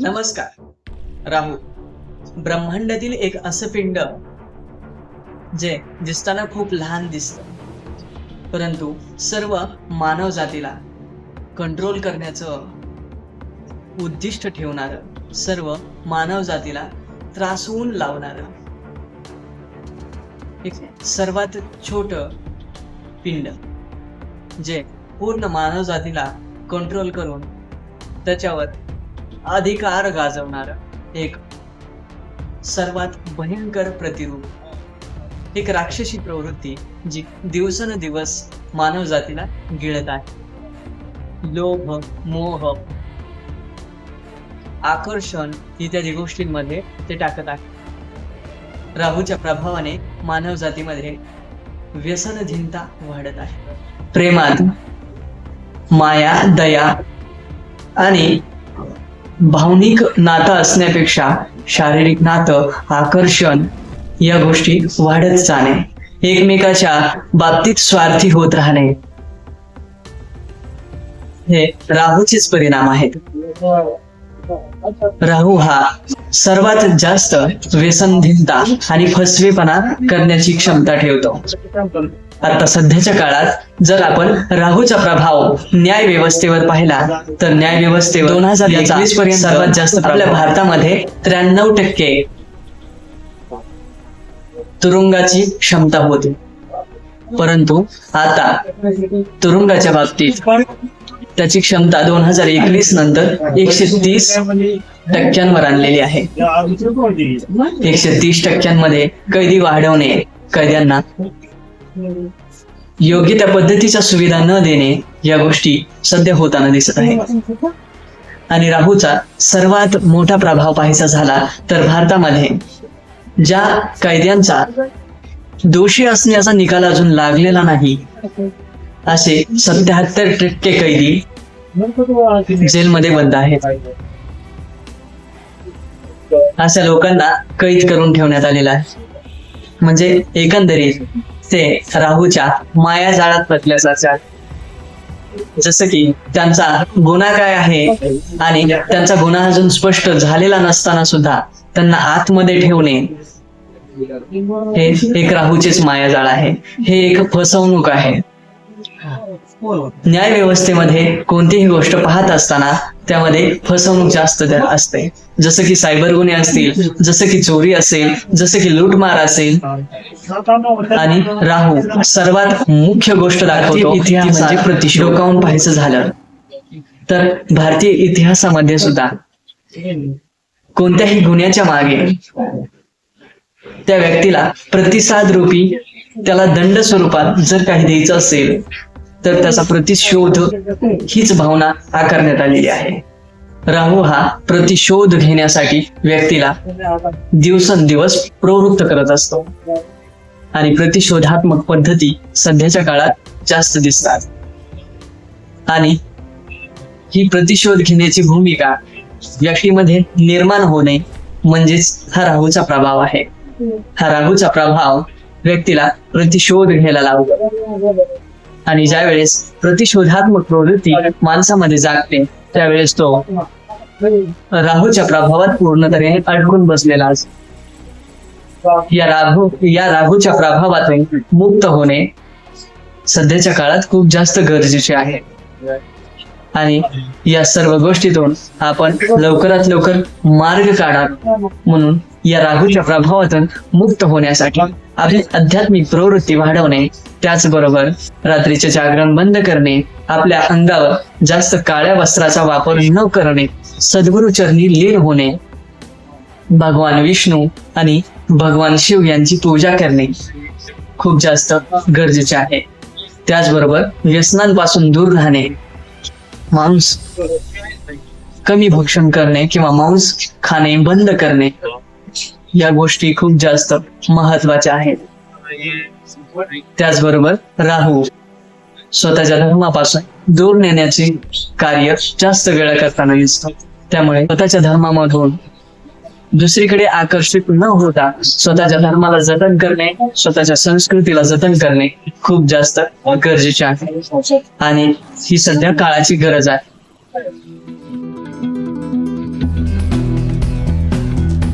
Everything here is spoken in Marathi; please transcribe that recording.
नमस्कार. राहू ब्रह्मांडातील एक असं पिंड जे दिसताना खूप लहान दिसत. परंतु सर्व मानव जातीला कंट्रोल करण्याचं उद्दिष्ट ठेवणार सर्व मानव जातीला त्रासवून लावणार एक सर्वात छोट पिंड. जे पूर्ण मानव जातीला कंट्रोल करून त्याच्यावर अधिकार गाजवणार एक सर्वात भयंकर प्रतिरूप एक राक्षसी प्रवृत्ती जी दिवसेंदिवस मानव जातीला गिळत आहे. लोभ मोह आकर्षण इत्यादी गोष्टींमध्ये ते टाकत आहे. राहूच्या प्रभावाने मानव जातीमध्ये व्यसनधीनता वाढत आहे. प्रेमात माया दया आणि भावनिक नातं असण्यापेक्षा शारीरिक नातं आकर्षण या गोष्टी वाढत जाणे एकमेकाच्या बाबतीत स्वार्थी होत राहणे हे राहूचेच परिणाम आहेत. राहू हा सर्वात जास्त व्यसनधीनता आणि फसवेपणा करण्याची क्षमता ठेवतो. आता सध्याच्या काळात जर आपण राहूचा प्रभाव न्याय व्यवस्थेवर पाहिला तर न्याय व्यवस्थेवर दोन हजार एकवीस पर्यंत सर्वात जास्त आपल्या भारतामध्ये त्र्याण्णव टक्के तुरुंगाची क्षमता होती. परंतु आता तुरुंगाच्या बाबतीत त्याची क्षमता दोन हजार एकवीस नंतर एकशे तीस टक्क्यांवर आणलेली आहे. एकशे तीस टक्क्यांमध्ये कैदी वाढवणे कैद्यांना योग्य त्या पद्धतीच्या सुविधा न देणे या गोष्टी सध्या होताना दिसत आहे आणि राहूचा सर्वात मोठा प्रभाव पाहायचा झाला तर भारतामध्ये ज्या कैद्यांचा दोषी असण्याचा निकाल अजून लागलेला नाही असे सत्याहत्तर टक्के कैदी जेलमध्ये बंद आहेत. अशा लोकांना कैद करून ठेवण्यात आलेला आहे. म्हणजे एकंदरीत ते राहूच्या माया जाळात फसल्यासारखे जसं की त्यांचा गुन्हा काय आहे आणि त्यांचा गुन्हा अजून स्पष्ट झालेला नसताना सुद्धा त्यांना आतमध्ये ठेवणे हे एक राहूचेच मायाजाळ आहे. हे एक फसवणूक आहे. न्याय व्यवस्थेमध्ये कोणतीही गोष्ट पाहत असताना त्यामध्ये फसवणूक जास्त असते. जसं की सायबर गुन्हे असतील जसं की चोरी असेल जसं की लूटमार असेल आणि राहू सर्वात मुख्य गोष्ट दाखवतो इतिहास म्हणजे प्रतिशोध. डोकावून पाहायचं झालं. तर भारतीय इतिहासामध्ये सुद्धा कोणत्याही गुन्ह्याच्या मागे त्या व्यक्तीला प्रतिसाद रूपी त्याला दंड स्वरूपात जर काही द्यायचं असेल तर त्याचा प्रतिशोध हीच भावना आकारण्यात आलेली आहे. राहू हा प्रतिशोध घेण्यासाठी व्यक्तीला दिवसेंदिवस प्रवृत्त करत असतो. आणि प्रतिशोधात्मक पद्धती सध्याच्या काळात जास्त दिसतात. आणि ही प्रतिशोध घेण्याची भूमिका व्यक्तीमध्ये निर्माण होणे म्हणजेच हा राहूचा प्रभाव आहे. हा राहूचा प्रभाव व्यक्तीला प्रतिशोध घ्यायला लावतो आणि ज्यावेळेस प्रतिशोधात्मक प्रवृत्ती माणसामध्ये जागते त्यावेळेस तो राहूच्या प्रभावात पूर्णतः अडकून बसलेला असतो. या राहू या राहूच्या प्रभावातून मुक्त होणे सध्याच्या काळात खूप जास्त गरजेचे आहे. आणि या सर्व गोष्टीतून आपण लवकरात लवकर मार्ग काढा म्हणून या राहूच्या प्रभावातून मुक्त होण्यासाठी आपली आध्यात्मिक प्रवृत्ती वाढवणे त्याचबरोबर रात्रीचे जागरण बंद करणे आपल्या अंगावर जास्त काळ्या वस्त्राचा वापर न करणे सद्गुरुचरणी लीन होणे भगवान विष्णू आणि भगवान शिव यांची पूजा करणे खूप जास्त गरजेचे आहे. त्याचबरोबर व्यसनांपासून दूर राहणे मांस कमी भक्षण करणे किंवा मांस खाणे बंद करणे या गोष्टी खूप जास्त महत्त्वाच्या आहेत. त्याचबरोबर राहू स्वतःच्या धर्मापासून दूर नेण्याचे कार्य जास्त वेळा करताना दिसतो त्यामुळे स्वतःच्या धर्मामधून दुसरीकडे आकर्षित न होता स्वतःच्या धर्माला जतन करणे स्वतःच्या संस्कृतीला जतन करणे खूप जास्त गरजेचे आहे. आणि ही सध्या काळाची गरज आहे.